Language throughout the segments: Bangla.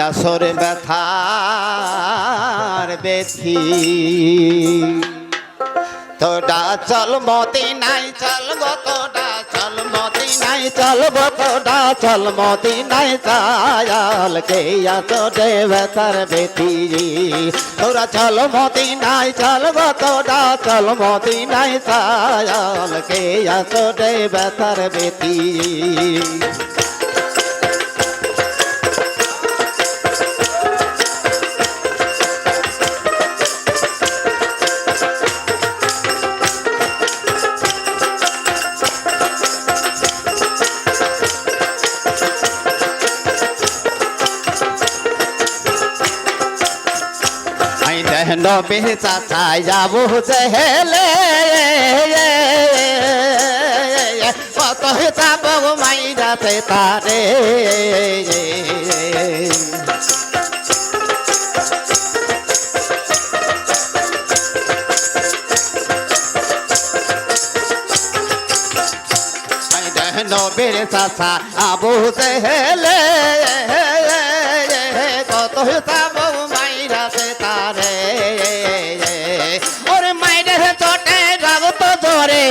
আসর ব্যথার বেথি তোডা চল মতি নাই চল গো তোডা চল মতি নাই চল তোডা চল মতি নাই চায়াল কে আসরে ব্যথার বেথি তোরা চল মতি নাই চল গো তোডা চল মতি নাই চায়াল কে আসরে ব্যথার বেথি আই দেহন বেচা চাই যাব হেলে কত যাব মাই যাতে তারে বেড়ে চাচা আবু হেলে কত যাব তারে ওরে মাইরে চটে যাব তো জোরে।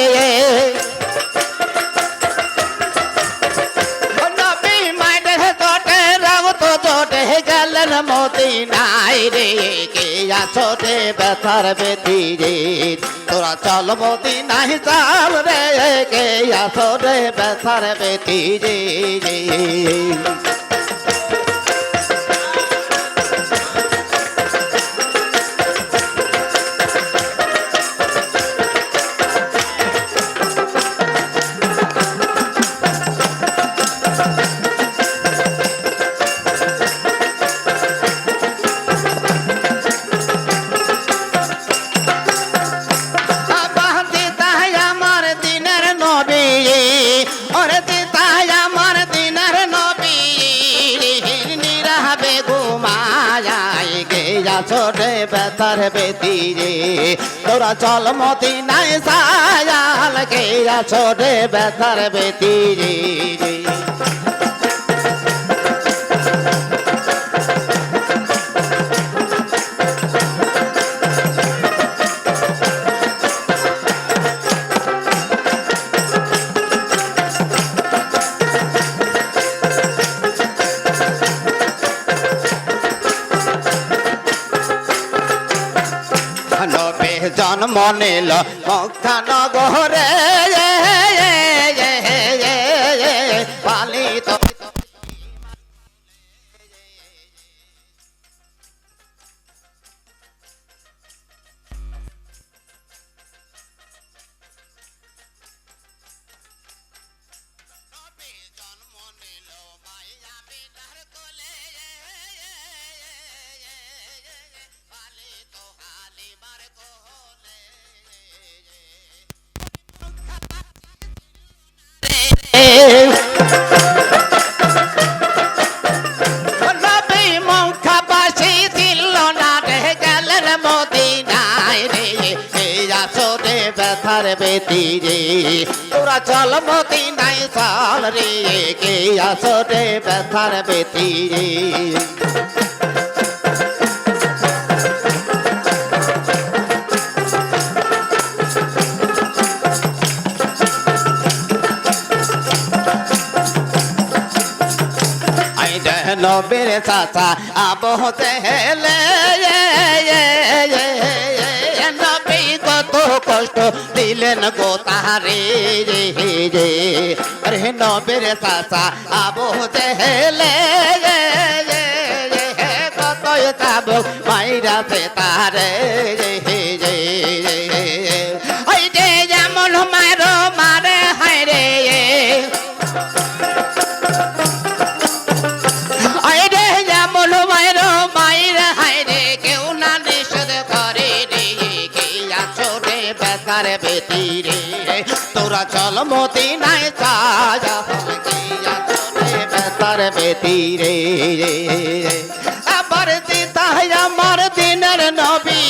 গেলেন মতি নাই রে, কে আছো রে ব্যথার বেতি রে। তোরা চল মতি নাই চাল রে, কে আছো রে ব্যথার বেতি রে। ছোটে বেতার বেতি রে। তোরা চল মতি নাই সায়াল কে ছোটে বেতার বেতি রে। জন্ম নিল মুখান ব্যথার বেতি রে তোরা চল মদিনায় চাল রে। কে আসরে ব্যথার বেতি রে। আই দেন বেরে চাচা আবহতে হেলে নবী কত কষ্ট দিলেন গো তাহারে রে রে আরে নবের চাচা আবহতে হেলে কত তাব মাইরাতে তারে বেকার বেতি রে তোরা চল মতি নাই চাজা কে আছো রে বেকার বেতি রে আবার দিতা আমার দিনের নবী।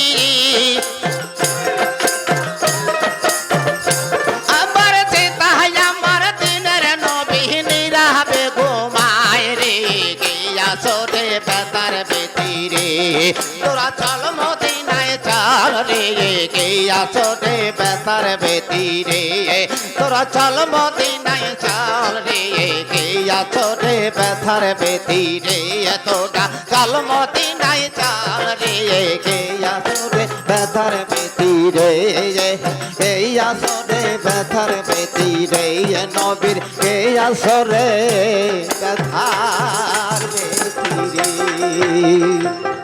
আমার আসরে বেতার বেতি রে। তোরা চল মদিনায়, চাল রে। কে আসরে বেতার বেতি রে। তোরা চল মদিনায়, চাল রে। কে আসরে বেতার বেতি রে। এই আসরে বেতার বেতি রে। নবীর কে আসরে বেতার বেতি রে।